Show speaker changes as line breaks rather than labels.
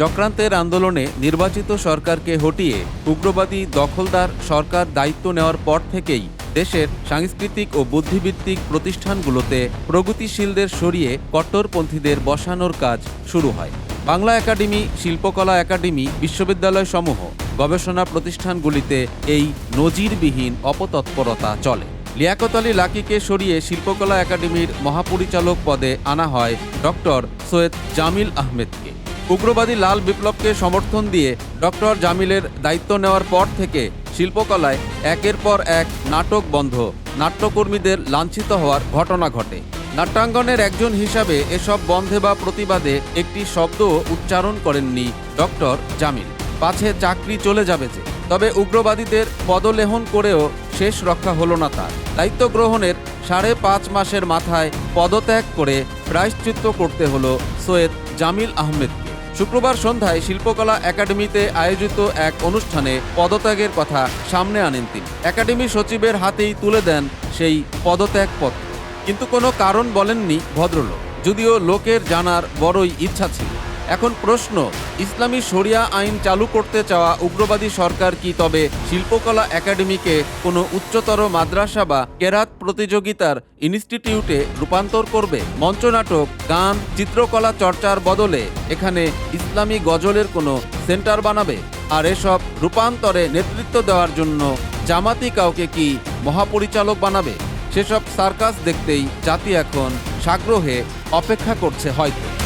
চক্রান্তের আন্দোলনে নির্বাচিত সরকারকে হটিয়ে উগ্রবাদী দখলদার সরকার দায়িত্ব নেওয়ার পর থেকেই দেশের সাংস্কৃতিক ও বুদ্ধিভিত্তিক প্রতিষ্ঠানগুলোতে প্রগতিশীলদের সরিয়ে কট্টরপন্থীদের বসানোর কাজ শুরু হয়। বাংলা একাডেমি, শিল্পকলা একাডেমি, বিশ্ববিদ্যালয় সমূহ, গবেষণা প্রতিষ্ঠানগুলিতে এই নজিরবিহীন অপতৎপরতা চলে। লিয়াকত আলী লাকিকে সরিয়ে শিল্পকলা একাডেমির মহাপরিচালক পদে আনা হয় ডক্টর সৈয়দ জামিল আহমেদকে। উগ্রবাদী লাল বিপ্লবকে সমর্থন দিয়ে ডক্টর জামিলের দায়িত্ব নেওয়ার পর থেকে শিল্পকলায় একের পর এক নাটক বন্ধ। নাট্যকর্মীদের লাঞ্ছিত হওয়ার ঘটনা ঘটে। নাট্যাঙ্গনের একজন হিসাবে এসব বন্ধে বা প্রতিবাদে একটি শব্দ উচ্চারণ করেননি ডক্টর জামিল। পাছে চাকরি চলে যাবে যে। তবে উগ্রবাদীদের পদলেহন করেও শেষ রক্ষা হলো না তার। দায়িত্ব গ্রহণের সাড়ে পাঁচ মাসের মাথায় পদত্যাগ করে প্রায়শ্চিত্ত করতে হলো সৈয়দ জামিল আহমেদকে। শুক্রবার সন্ধ্যায় শিল্পকলা একাডেমিতে আয়োজিত এক অনুষ্ঠানে পদত্যাগের কথা সামনে আনেন তিনি। একাডেমি সচিবের হাতেই তুলে দেন সেই পদত্যাগ পত্র কিন্তু কোনো কারণ বলেননি ভদ্রলোক। যদিও লোকের জানার বড়ই ইচ্ছা ছিল। এখন প্রশ্ন, ইসলামী শরিয়া আইন চালু করতে চাওয়া উগ্রবাদী সরকার কি তবে শিল্পকলা একাডেমিকে কোনো উচ্চতর মাদ্রাসা বা কেরাত প্রতিযোগিতার ইনস্টিটিউটে রূপান্তর করবে? মঞ্চনাটক গান, চিত্রকলা চর্চার বদলে এখানে ইসলামী গজলের কোনো সেন্টার বানাবে? আর এসব রূপান্তরে নেতৃত্ব দেওয়ার জন্য জামাতি কাউকে কি মহাপরিচালক বানাবে? সেসব সার্কাস দেখতেই জাতি এখন সাগ্রহে অপেক্ষা করছে হয়তো।